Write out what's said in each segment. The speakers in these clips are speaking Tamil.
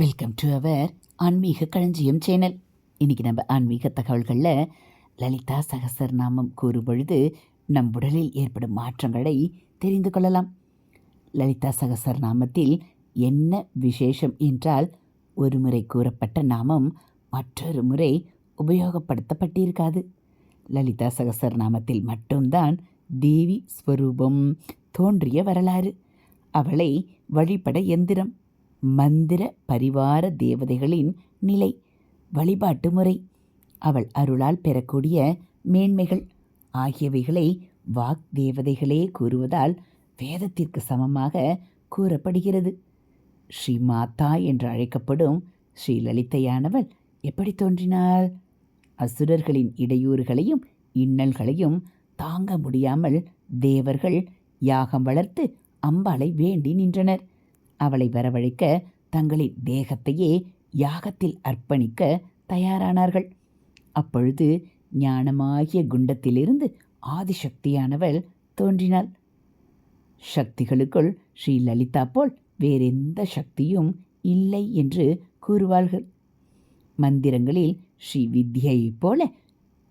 வெல்கம் டு அவர் ஆன்மீக களஞ்சியம் சேனல் இன்றைக்கி நம்ம ஆன்மீக தகவல்களில் லலிதா சகசரநாமம் கூறும் பொழுது நம் உடலில் ஏற்படும் மாற்றங்களை தெரிந்து கொள்ளலாம். லலிதா சகசரநாமத்தில் என்ன விசேஷம் என்றால் ஒரு முறை கூறப்பட்ட நாமம் மற்றொரு முறை உபயோகப்படுத்தப்பட்டிருக்காது. லலிதா சகசரநாமத்தில் மட்டும்தான் தேவி ஸ்வரூபம் தோன்றிய வரலாறு. அவளை வழிபட எந்திரம். மந்திர பரிவார தேவதைகளின் நிலை வழிபாட்டு முறை அவள் அருளால் பெறக்கூடிய மேன்மைகள் ஆகியவைகளை வாக் தேவதைகளே கூறுவதால் வேதத்திற்கு சமமாக கூறப்படுகிறது. ஸ்ரீ மாதா என்று அழைக்கப்படும் ஸ்ரீ லலிதையானவள் எப்படி தோன்றினாள்? அசுரர்களின் இடையூறுகளையும் இன்னல்களையும் தாங்க முடியாமல் தேவர்கள் யாகம் வளர்த்து அம்பாளை வேண்டி நின்றனர். அவளை வரவழைக்க தங்களின் தேகத்தையே யாகத்தில் அர்ப்பணிக்க தயாரானார்கள். அப்பொழுது ஞானமாகிய குண்டத்திலிருந்து ஆதிசக்தியானவள் தோன்றினாள். சக்திகளுக்குள் ஸ்ரீ லலிதா போல் வேறெந்த சக்தியும் இல்லை என்று கூறுவார்கள். மந்திரங்களில் ஸ்ரீ வித்யையைப் போல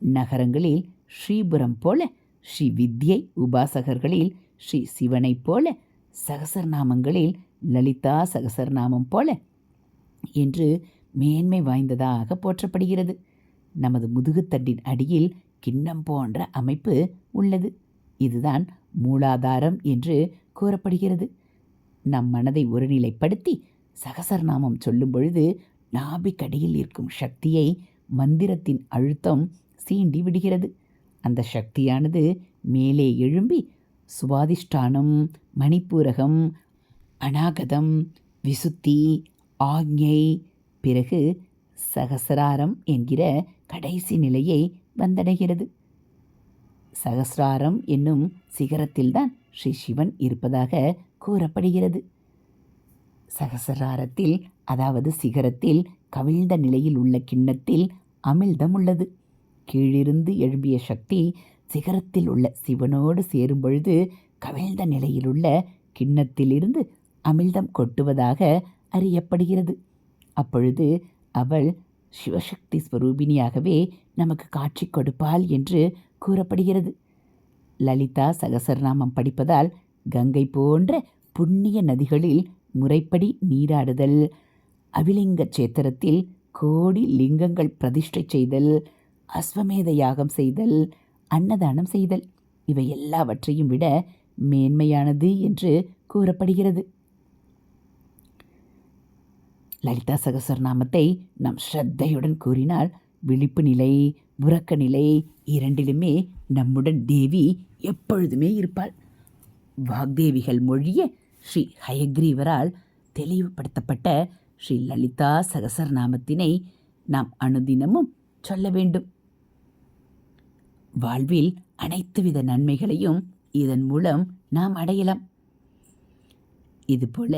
நகரங்களில் ஸ்ரீபுரம் போல ஸ்ரீ வித்யை உபாசகர்களில் ஸ்ரீ சிவனைப் போல சகசரநாமங்களில் லலிதா சகசரநாமம் போல என்று மேன்மை வாய்ந்ததாக போற்றப்படுகிறது. நமது முதுகுத்தண்டின் அடியில் கிண்ணம் போன்ற அமைப்பு உள்ளது. இதுதான் மூலாதாரம் என்று கூறப்படுகிறது. நம் மனதை ஒருநிலைப்படுத்தி சகசரநாமம் சொல்லும் பொழுது நாபிக்கடியில் இருக்கும் சக்தியை மந்திரத்தின் அழுத்தம் சீண்டி விடுகிறது. அந்த சக்தியானது மேலே எழும்பி சுவாதிஷ்டானம் மணிப்பூரகம் அநாகதம் விசுத்தி ஆக்ஞை பிறகு சகசராரம் என்கிற கடைசி நிலையை வந்தடைகிறது. சகசிராரம் என்னும் சிகரத்தில்தான் ஸ்ரீ சிவன் இருப்பதாக கூறப்படுகிறது. சகசிராரத்தில் அதாவது சிகரத்தில் கவிழ்ந்த நிலையில் உள்ள கிண்ணத்தில் அமிழ்தம் உள்ளது. கீழிருந்து எழும்பிய சக்தி சிகரத்தில் உள்ள சிவனோடு சேரும் பொழுது கவிழ்ந்த நிலையிலுள்ள கிண்ணத்திலிருந்து அமிழ்தம் கொட்டுவதாக அறியப்படுகிறது. அப்பொழுது அவள் சிவசக்தி ஸ்வரூபிணியாகவே நமக்கு காட்சி கொடுப்பாள் என்று கூறப்படுகிறது. லலிதா சகசரநாமம் படிப்பதால் கங்கை போன்ற புண்ணிய நதிகளில் முறைப்படி நீராடுதல் அவிலிங்க சேத்திரத்தில் கோடி லிங்கங்கள் பிரதிஷ்டை செய்தல் அஸ்வமேத யாகம் செய்தல் அன்னதானம் செய்தல் இவை எல்லாவற்றையும் விட மேன்மையானது என்று கூறப்படுகிறது. லலிதா சகசரநாமத்தை நம் ஸ்ரத்தையுடன் கூறினால் விழிப்பு நிலை உறக்க நிலை இரண்டிலுமே நம்முடன் தேவி எப்பொழுதுமே இருப்பாள். வாக்தேவிகள் மொழிய ஸ்ரீ ஹயக்ரீவரால் தெளிவுபடுத்தப்பட்ட ஸ்ரீ லலிதா சகசரநாமத்தினை நாம் அனுதினமும் சொல்ல வேண்டும். வாழ்வில் அனைத்து வித நன்மைகளையும் இதன் மூலம் நாம் அடையலாம். இதுபோல்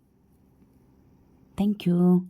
Thank you.